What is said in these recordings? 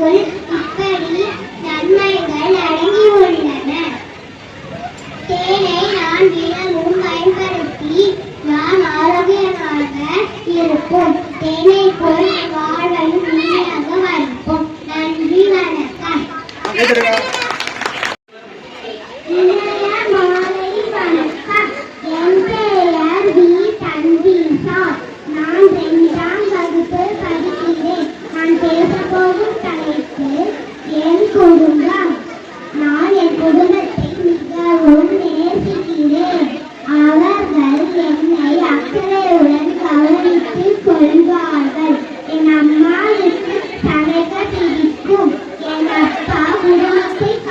think Thank you.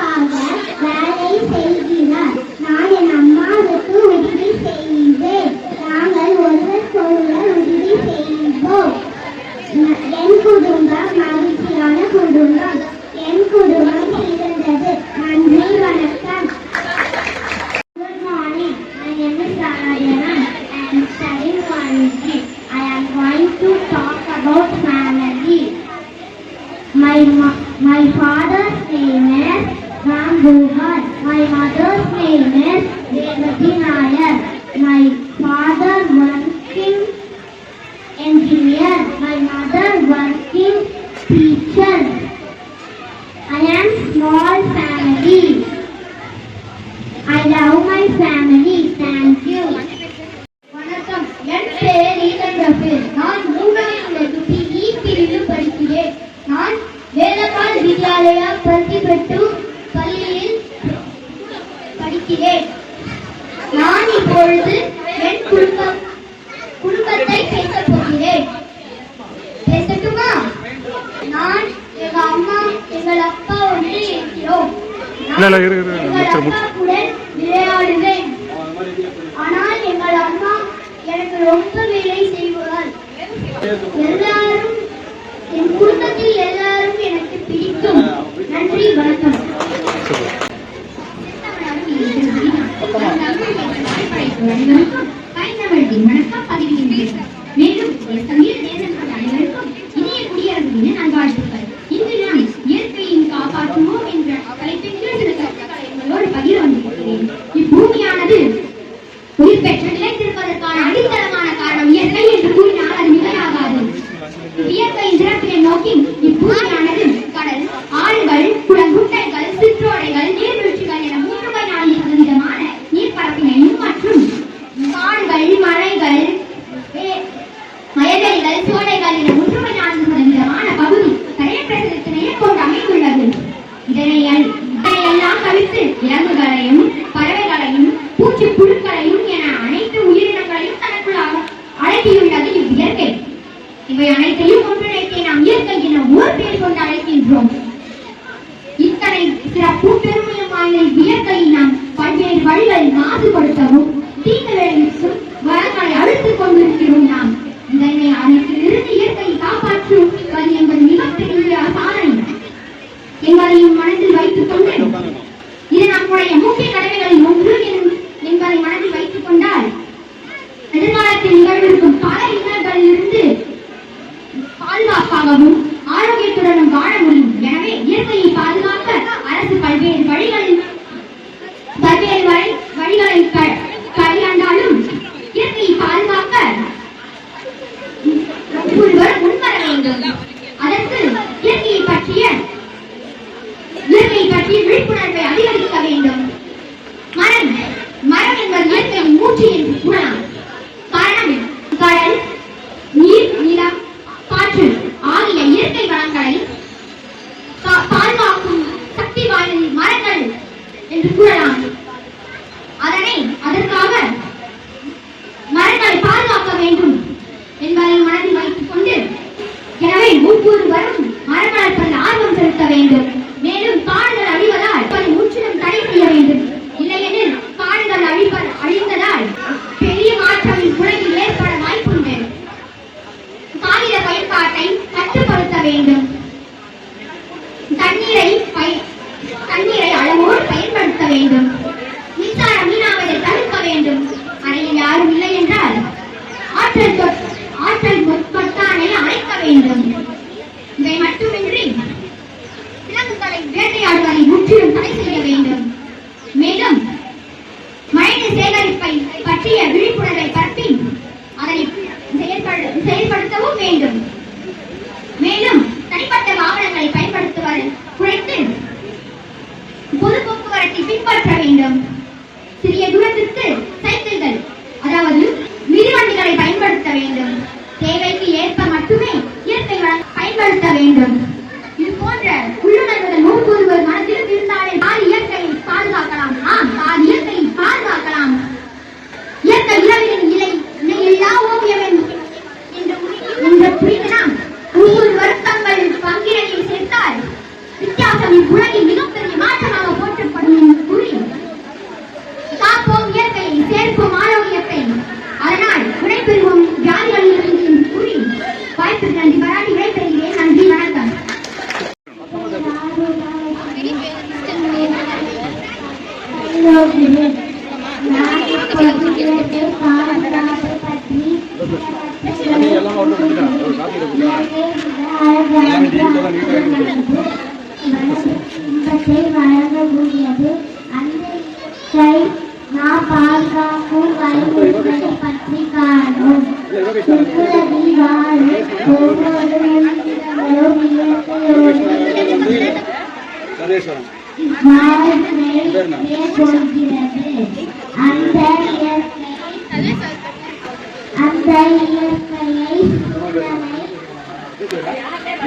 வேட்டையாடுவதை முற்றிலும் தடை செய்ய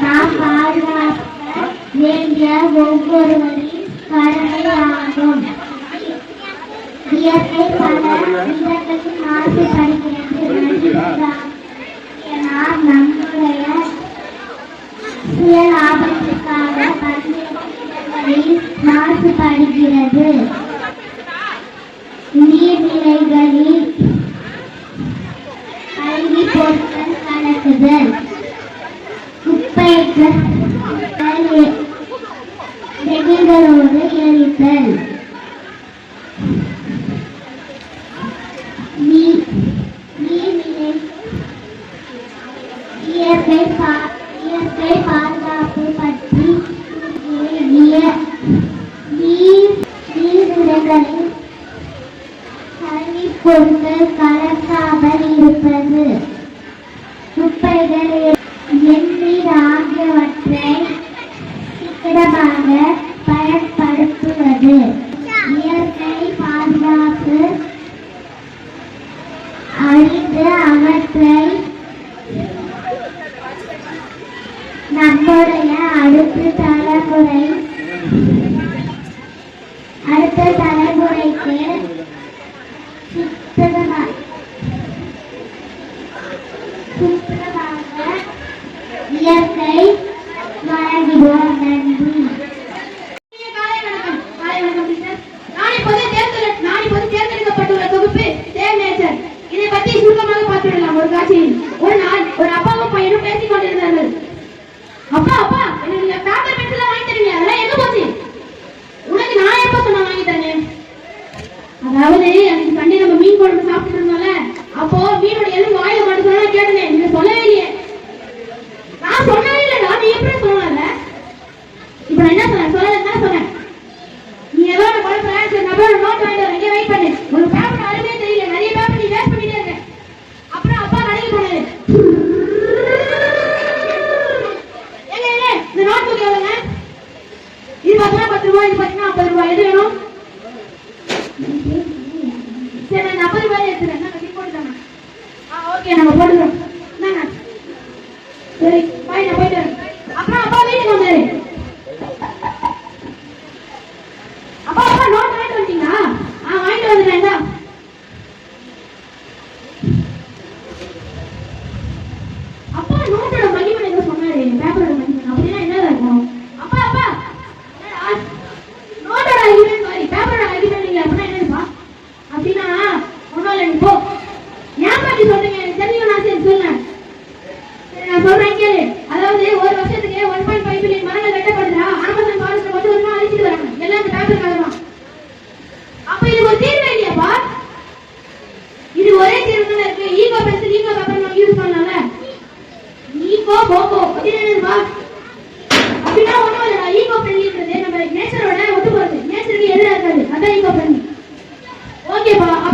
நான் பாதுகாக்க வேண்டிய ஒவ்வொருவரின் கடமையாகும். இயற்கை பல விதங்களில் நம்முடைய சுய லாபத்திற்காக பல்வேறு மாசுபடுகிறது. நீர்நிலைகளில் கல்வி பொருட்கள் கலக்குதல். கேட்க நெகிழ்ந்தரோடு கேள்வித்தல் இயற்கை பா இயற்கை பாதுகாப்பு பற்றி நீர்நிலைகளில் கல்விப் கலக்காமல் இருப்பது. குப்பைகள் எண்ணீர் ஆகியவற்றை திடமாக பயன்படுத்துவது காட்சியில் ஒரு நாள் ஒரு அப்பாவும் பையனும் பேசிக் கொண்டிருந்தார்கள். அப்பா அப்பா எனக்கு நீங்க பேப்பர் பென்சில் வாங்கி தரீங்க அதெல்லாம் எங்க போச்சு? உனக்கு நான் எப்ப சொன்ன வாங்கி தரேன்? அதாவது அன்னைக்கு சண்டே நம்ம மீன் குழம்பு சாப்பிட்டு இருந்தோம்ல அப்போ மீனோட எலும்பு வாயில மட்டும் கேட்டேன்.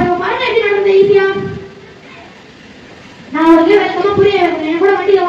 அப்புறம் மறுநாட்டி நடந்த ஈஸியா நான் உங்களுக்கு விளக்கமா புரிய எனக்கு கூட வண்டியில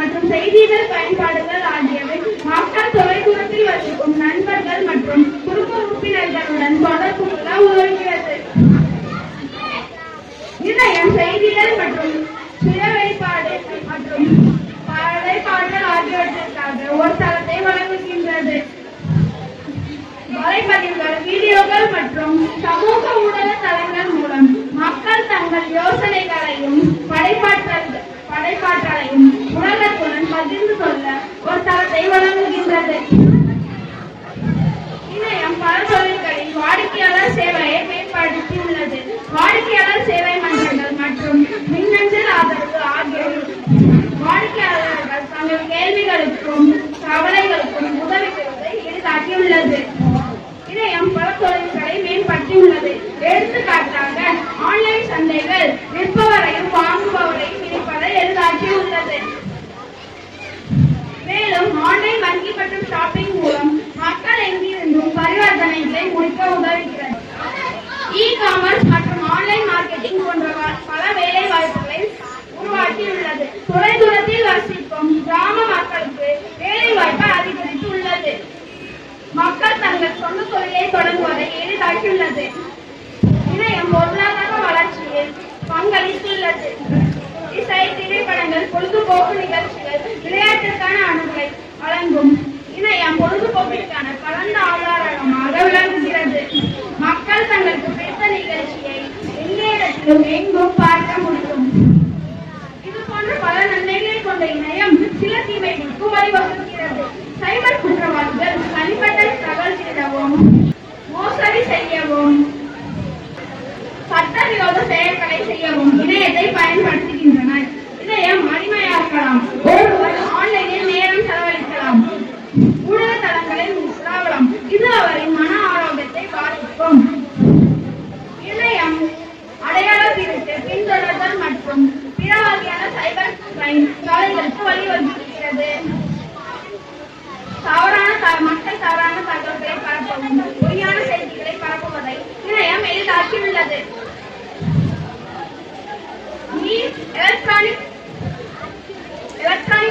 மற்றும் செய்தியிடல் பயன்பாடுகள் ஆகியவை மக்கள் வசிக்கும் நண்பர்கள் மற்றும் குடும்ப உறுப்பினர்களுடன் தொடர்பு கொள்ள உதவுகிறது. மற்றும் சுய வெளிப்பாடு மற்றும் படைப்பாடல் ஆகியவற்றிற்காக ஒரு தளத்தை வழங்குகின்றது. உரைப்பதிவுகள் வீடியோக்கள் மற்றும் சமூக ஊடக தளங்கள் மூலம் மக்கள் தங்கள் யோசனைகளையும் படைப்பாற்றல் படைப்பாற்றலையும் உலகத்துடன் பகிர்ந்து கொள்ள ஒரு தளத்தை வழங்குகின்றது. இணையம் பல தொழில்களில் வாடிக்கையாளர் சேவையை மேம்படுத்தியுள்ளது. வாடிக்கையாளர் சேவை மன்றங்கள் மற்றும் The main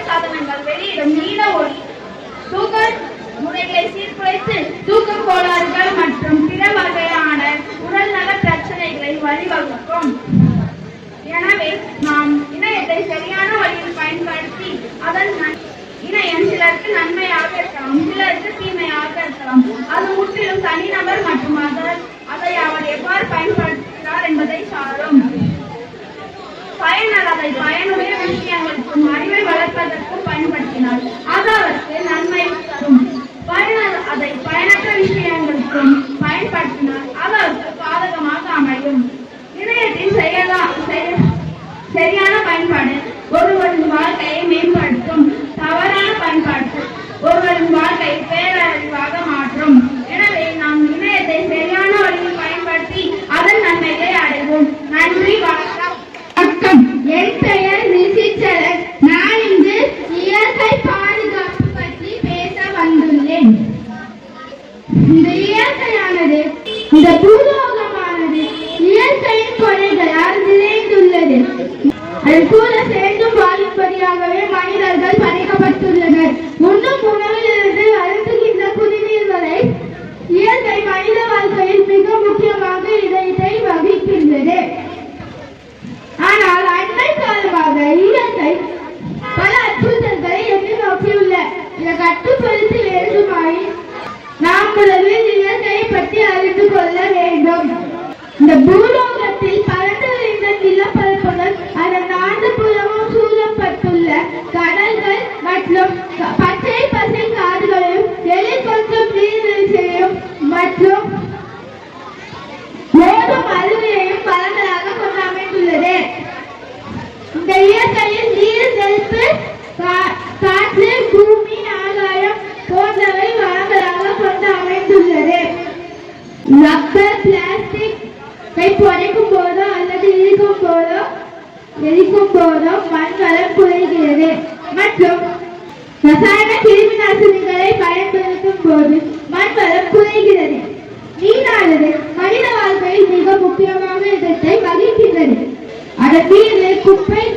சாதனங்கள் வெளியிடும் நீல ஒளி தூக்க மற்றும் பிற வகையான பிரச்சனைகளை வழிவகுக்கும். எனவே நாம் இணையத்தை சரியான வழியில் பயன்படுத்தி அதன் இணையம் சிலருக்கு நன்மையாக இருக்கலாம் சிலருக்கு தீமையாக இருக்கலாம். அது முற்றிலும் தனிநபர் மற்றும் அதை அவர் எவ்வாறு பயன்படுத்த கொண்டிருக்கிறார் என்பதை சாரும். பயனர் அதை பயனுடைய விஷயங்களுக்கும் அறிவை வளர்ப்பதற்கும் பயன்படுத்தினார். அது அவருக்கு நன்மை தரும். பயனர் அதை பயனற்ற விஷயங்களுக்கும் பயன்படுத்தினார். அது அவருக்கு பாதகமாக அமையும். இணையத்தின் சரியான பயன்பாடு ஒருவரின் வாழ்க்கையை Aquí en el Cupé,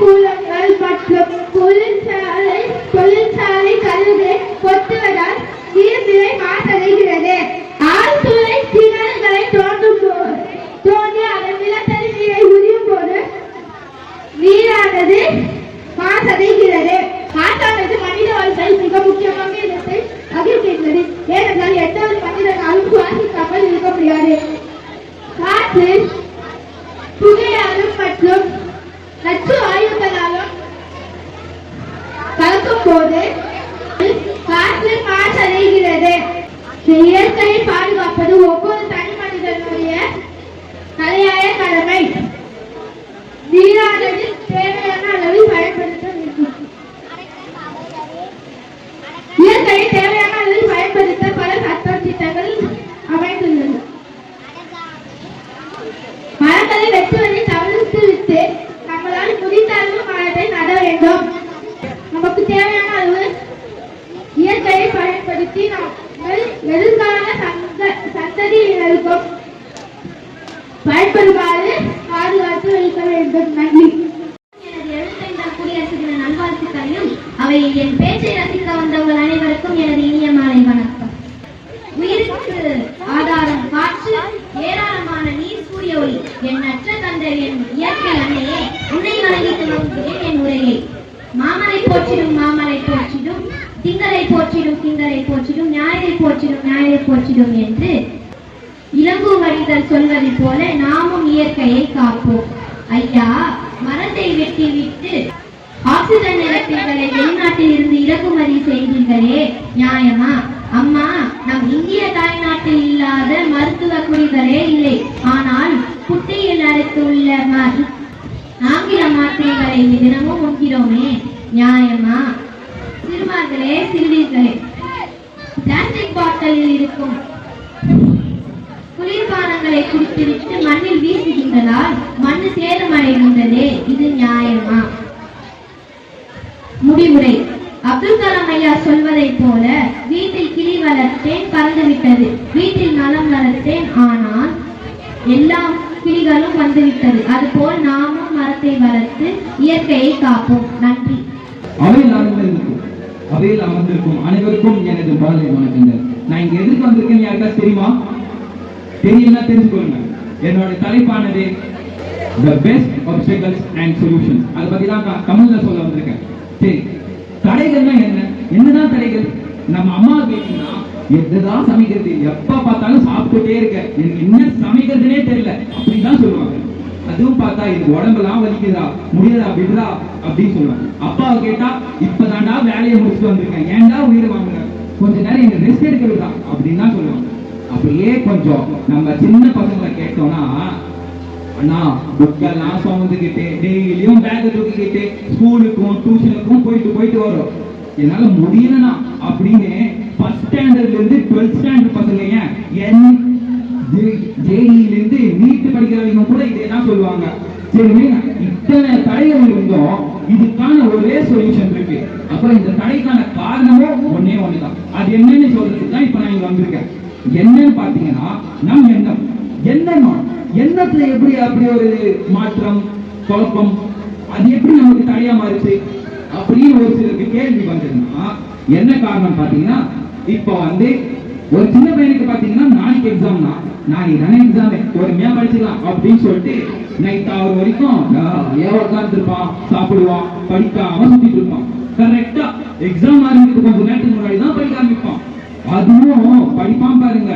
போல நாமும் இயற்கையை காப்போம். ஐயா மரத்தை வெட்டி விட்டு ஆக்சிஜன் நிரப்பிகளை வெளிநாட்டில் இருந்து இறக்குமதி செய்தீர்களே நியாயமா? காப்போம் அமர்ந்து அவையில் அமர்ந்திருக்கும் அவையில் அமர்ந்திருக்கும் அனைவருக்கும் எனது மாலை வணக்கங்கள். நான் இங்க எதுக்கு வந்திருக்கேன்னு யாருக்கா தெரியுமா? தெரியும்னா தெரிஞ்சுக்கோங்க. என்னோட தலைப்பானது the best obstacles and solution அதை பத்தி தான் நான் தமிழ்ல சொல்ல வந்திருக்கேன். சரி தடைகள்னா என்ன? என்னதான் தடைகள்? நம்ம அம்மா கேட்டீங்கன்னா எதுதான் சமைக்கிறது? எப்ப பார்த்தாலும் சாப்பிட்டுட்டே இருக்க. என்ன சமைக்கிறதுனே தெரியல. அப்படின்னு தான் சொல்லுவாங்க. அதுவும் பார்த்தா எனக்கு உடம்பெல்லாம் வலிக்குதா முடியதா விடுதா அப்படின்னு சொல்லுவாங்க. அப்பாவை கேட்டா இப்பதான்டா வேலையை முடிச்சுட்டு வந்திருக்கேன். ஏன்டா உயிர் வாங்குற? கொஞ்ச நேரம் எனக்கு ரெஸ்ட் எடுக்கிறதா அப்படின்னு தான் சொல்லுவாங்க. அப்படியே கொஞ்சம் நம்ம சின்ன பசங்களை கேட்டோம்னா அண்ணா புக்கெல்லாம் சுமந்துக்கிட்டு டெய்லியும் பேக் தூக்கிக்கிட்டு ஸ்கூலுக்கும் டியூஷனுக்கும் போயிட்டு போயிட்டு வரும். என்னால முடியலண்ணா அப்படின்னு ஃபர்ஸ்ட் ஸ்டாண்டர்ட்ல இருந்து டுவெல்த் ஸ்டாண்டர்ட் பசங்க ஏன்? என் ஜேஇல இருந்து நீட் படிக்கிறவங்க கூட தான் சொல்லுவாங்க. சரி இத்தனை தடைகள் இருந்தோம் இதுக்கான ஒரே சொல்யூஷன் இருக்கு. அப்புறம் இந்த தடைக்கான காரணமும் ஒன்னே ஒண்ணுதான். அது என்னன்னு சொல்றதுக்கு தான் இப்ப நான் இங்க வந்திருக்கேன். என்னன்னு பாத்தீங்கன்னா நம் எண்ணம். எண்ணம் எண்ணத்துல எப்படி அப்படி ஒரு மாற்றம் குழப்பம்? அது எப்படி நமக்கு தடையா மாறுச்சு? அப்படின்னு ஒரு சிலருக்கு கேள்வி வந்ததுன்னா என்ன காரணம் பாத்தீங்கன்னா இப்போ வந்து ஒரு சின்ன பையனுக்கு பாத்தீங்கன்னா நாளைக்கு எக்ஸாம்னா நாளைக்கு தானே எக்ஸாம் பொறுமையா படிச்சுக்கலாம் அப்படின்னு சொல்லிட்டு நைட் ஆறு வரைக்கும் ஏன் உட்காந்துருப்பான் சாப்பிடுவான் படிக்காம சுத்திட்டு இருப்பான். கரெக்டா எக்ஸாம் ஆரம்பிக்கிறது கொஞ்சம் நேரத்துக்கு முன்னாடி தான் படிக்க ஆரம்பிப்பான். அதுவும் படிப்பான் பாருங்க.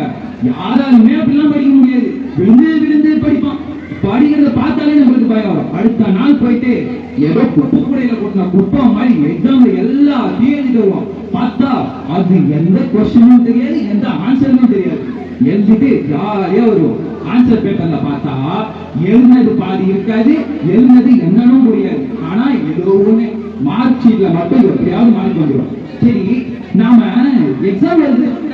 யாராலுமே அப்படிலாம் படிக்க முடியாது. விழுந்து விழுந்து படிப்பான். படிக்கிறத பார்த்தாலே நம்மளுக்கு பயம் வரும். அடுத்த நாள் போயிட்டு ஏதோ குப்பை கூடையில கொட்டின குப்பை மாதிரி எக்ஸாம்ல எல்லா எழுதிட்டு வருவான். பார்த்தா அது எந்த கொஸ்டினும் தெரியாது எந்த ஆன்சரும் தெரியாது. எழுதிட்டு ஜாலியா வருவோம் ஆன்சர் பேப்பர்ல பார்த்தா எழுதினது பாதி இருக்காது எழுதினது என்னன்னு முடியாது. ஆனா ஏதோ ஒண்ணு மார்க் ஷீட்ல மட்டும் எப்படியாவது மார்க் வந்துடும் சரி நாம எக்ஸாம் எழுதுறதுக்கு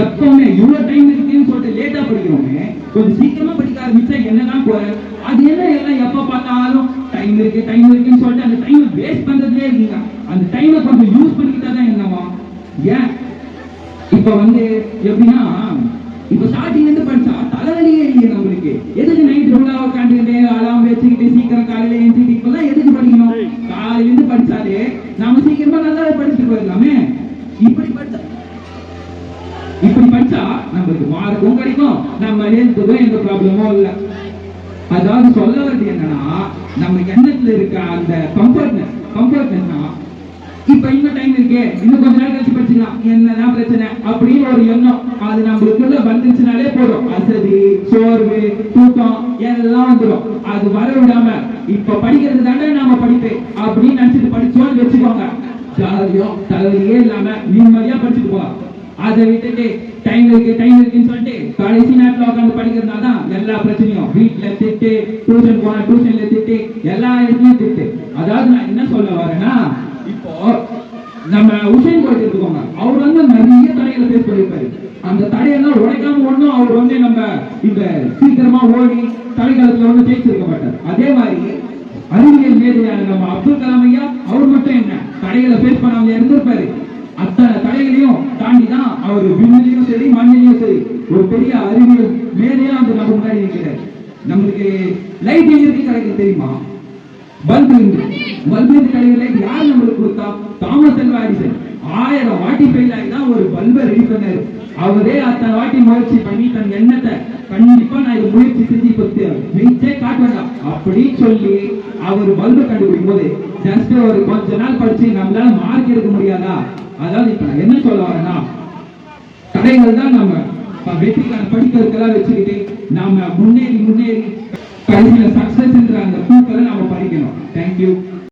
எப்பவுமே இவ்வளவு டைம் இருக்குன்னு சொல்லிட்டு லேட்டா படிக்கிறோமே கொஞ்சம் சீக்கிரமா படிக்க ஆரம்பிச்சா என்னதான் குறை அது என்ன எல்லாம் எப்ப பார்த்தாலும் டைம் இருக்கு டைம் இருக்குன்னு சொல்லிட்டு அந்த டைம் வேஸ்ட் பண்றதுலே இருக்கீங்க அந்த டைமை கொஞ்சம் யூஸ் பண்ணிக்கிட்டா தான் என்னவா? ஏன்? இப்ப வந்து எப்படின்னா இப்ப ஸ்டார்டிங் இருந்து படிச்சா தலைவலியே இல்லையே நம்மளுக்கு. எதுக்கு நைட் ஃபுல்லா உட்காந்துக்கிட்டு அலாம் வச்சுக்கிட்டு சீக்கிரம் காலையில எழுந்திட்டு இப்பெல்லாம் எதுக்கு படிக்கணும்? காலையில இருந்து படிச்சாலே நாம சீக்கிரமா நல்லாவே படிச்சுட்டு போயிடலாமே. இப்படி படிச்சா இப்படி படிச்சா நம்மளுக்கு மார்க்கும் கிடைக்கும். நம்ம ஹெல்த்துக்கும் எந்த ப்ராப்ளமும் இல்ல. அதாவது சொல்ல வருது என்னன்னா நம்ம எண்ணத்துல இருக்க அந்த கம்ஃபர்ட்னஸ் கம்ஃபர்ட்னஸ்னா இப்ப இன்னும் டைம் இருக்கே. இன்னும் கொஞ்ச நாள் கழிச்சு படிச்சுக்கலாம். என்னதான் பிரச்சனை? அப்படின்னு ஒரு எண்ணம். அது நம்மளுக்குள்ள வந்துச்சுனாலே போதும். அசதி சோர்வு தூக்கம் எல்லாம் வந்துடும் அது வர விடாம இப்ப படிக்கிறது தானே நாம படிப்பேன் அப்படின்னு நினைச்சிட்டு படிச்சோம்னு வச்சுக்கோங்க. ஜாலியோ தலையே இல்லாம நிம்மதியா படிச்சுட்டு போலாம். அதை விட்டுட்டு டைம் இருக்கு டைம் இருக்குன்னு சொல்லிட்டு கடைசி நேரத்துல உட்காந்து படிக்கிறதுனால தான் எல்லா பிரச்சனையும். வீட்டுல திட்டு டியூஷன் போனா டியூஷன்ல திட்டு எல்லா இடத்துலயும் திட்டு. அதாவது நான் என்ன சொல்ல வரேன்னா இப்போ நம்ம உசேன் போயிட்டு எடுத்துக்கோங்க. அவர் வந்து நிறைய தடைகளை ஃபேஸ் பண்ணியிருப்பாரு. அந்த தடையெல்லாம் உடைக்காம ஒண்ணும் அவர் வந்து நம்ம இந்த சீக்கிரமா ஓடி தலைக்காலத்துல வந்து ஜெயிச்சிருக்க மாட்டார் அதே மாதிரி அறிவியல் மேதையான நம்ம அப்துல் கலாம் ஐயா அவர் மட்டும் என்ன தடைகளை பேஸ் பண்ணாம இருந்திருப்பாரு. அத்தனை தடைகளையும் தாண்டி தான் அவர் விண்ணிலையும் சரி மண்ணிலையும் சரி ஒரு பெரிய அறிவியல் மேதையா அந்த நம்ம முன்னாடி இருக்கிறார் நம்மளுக்கு லைட் எங்கிருக்கு கிடைக்கும் தெரியுமா? பல்பு இருந்து பல்பு யார் நம்மளுக்கு கொடுத்தா? தாமஸ் அல்வா எடிசன் ஆயிரம் வாட்டி ஃபெயில் ஆகி தான் ஒரு பல்பை ரெடி பண்ணாரு. அவரே அத்தனை வாட்டி முயற்சி பண்ணி தன் எண்ணத்தை கண்டிப்பா நான் இதை முயற்சி செஞ்சு பத்து ஜெயிச்சே காட்டுவேண்டா அப்படின்னு சொல்லி அவர் பல்பு கண்டுபிடிக்கும் போது ஜஸ்ட் ஒரு கொஞ்ச நாள் படிச்சு நம்மளால மார்க் எடுக்க முடியாதா? அதாவது இப்ப நான் என்ன சொல்ல வரேன்னா தடைகள் தான் நம்ம வெற்றிக்கான படிக்கிறதுக்கெல்லாம் வச்சுக்கிட்டு நாம முன்னேறி முன்னேறி கடைசியில சக்சஸ்ன்ற அந்த பூக்களை நாம பறிக்கணும் தேங்க்யூ